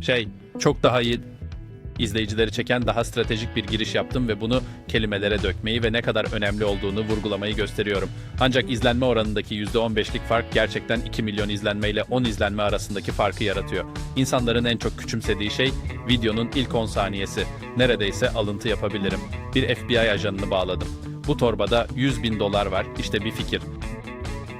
Şey, çok daha iyi izleyicileri çeken daha stratejik bir giriş yaptım ve bunu kelimelere dökmeyi ve ne kadar önemli olduğunu vurgulamayı gösteriyorum. Ancak izlenme oranındaki %15'lik fark gerçekten 2 milyon izlenme ile 10 izlenme arasındaki farkı yaratıyor. İnsanların en çok küçümsediği şey videonun ilk 10 saniyesi. Neredeyse alıntı yapabilirim. Bir FBI ajanını bağladım. Bu torbada 100 bin dolar var. İşte bir fikir.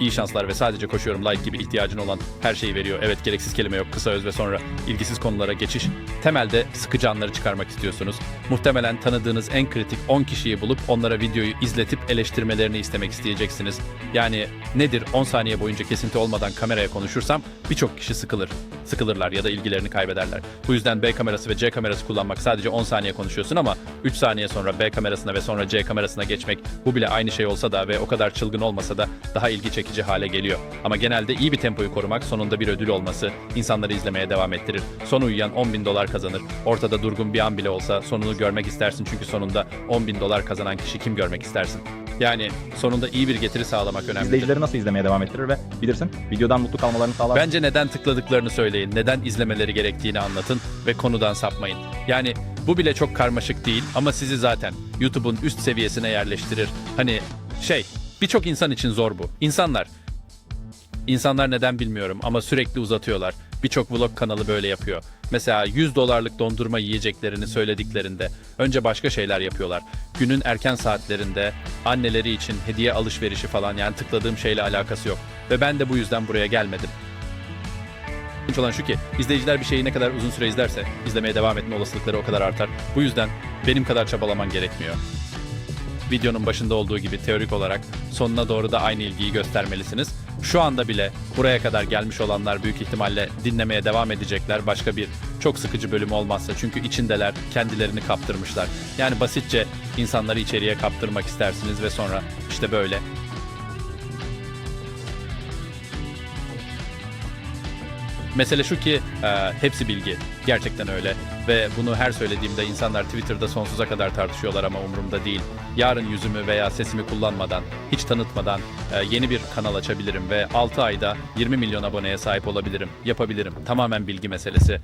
İyi şanslar ve sadece koşuyorum like gibi ihtiyacın olan her şeyi veriyor. Evet gereksiz kelime yok, kısa öz ve sonra ilgisiz konulara geçiş. Temelde sıkıcı anları çıkarmak istiyorsunuz. Muhtemelen tanıdığınız en kritik 10 kişiyi bulup onlara videoyu izletip eleştirmelerini istemek isteyeceksiniz. Yani nedir 10 saniye boyunca kesinti olmadan kameraya konuşursam birçok kişi sıkılır. Sıkılırlar ya da ilgilerini kaybederler. Bu yüzden B kamerası ve C kamerası kullanmak sadece 10 saniye konuşuyorsun ama 3 saniye sonra B kamerasına ve sonra C kamerasına geçmek bu bile aynı şey olsa da ve o kadar çılgın olmasa da daha ilgi çekici hale geliyor. Ama genelde iyi bir tempoyu korumak sonunda bir ödül olması insanları izlemeye devam ettirir. Son uyuyan 10 bin dolar kazanır. Ortada durgun bir an bile olsa sonunu görmek istersin çünkü sonunda 10 bin dolar kazanan kişi kim görmek istersin? Yani sonunda iyi bir getiri sağlamak önemli. İzleyicileri nasıl izlemeye devam ettirir ve bilirsin videodan mutlu kalmalarını sağlar. Bence neden tıkladıklarını söyleyin, neden izlemeleri gerektiğini anlatın ve konudan sapmayın. Yani bu bile çok karmaşık değil ama sizi zaten YouTube'un üst seviyesine yerleştirir. Hani şey, birçok insan için zor bu. İnsanlar, insanlar neden bilmiyorum ama sürekli uzatıyorlar. Birçok vlog kanalı böyle yapıyor. Mesela 100 dolarlık dondurma yiyeceklerini söylediklerinde önce başka şeyler yapıyorlar. Günün erken saatlerinde anneleri için hediye alışverişi falan yani tıkladığım şeyle alakası yok. Ve ben de bu yüzden buraya gelmedim. İlginç olan şu ki izleyiciler bir şeyi ne kadar uzun süre izlerse izlemeye devam etme olasılıkları o kadar artar. Bu yüzden benim kadar çabalaman gerekmiyor. Videonun başında olduğu gibi teorik olarak sonuna doğru da aynı ilgiyi göstermelisiniz. Şu anda bile buraya kadar gelmiş olanlar büyük ihtimalle dinlemeye devam edecekler başka bir çok sıkıcı bölüm olmazsa çünkü içindeler kendilerini kaptırmışlar. Yani basitçe insanları içeriye kaptırmak istersiniz ve sonra işte böyle Mesele şu ki e, hepsi bilgi. Gerçekten öyle. Ve bunu her söylediğimde insanlar Twitter'da sonsuza kadar tartışıyorlar ama umurumda değil. Yarın yüzümü veya sesimi kullanmadan, hiç tanıtmadan e, yeni bir kanal açabilirim ve 6 ayda 20 milyon aboneye sahip olabilirim. Yapabilirim. Tamamen bilgi meselesi.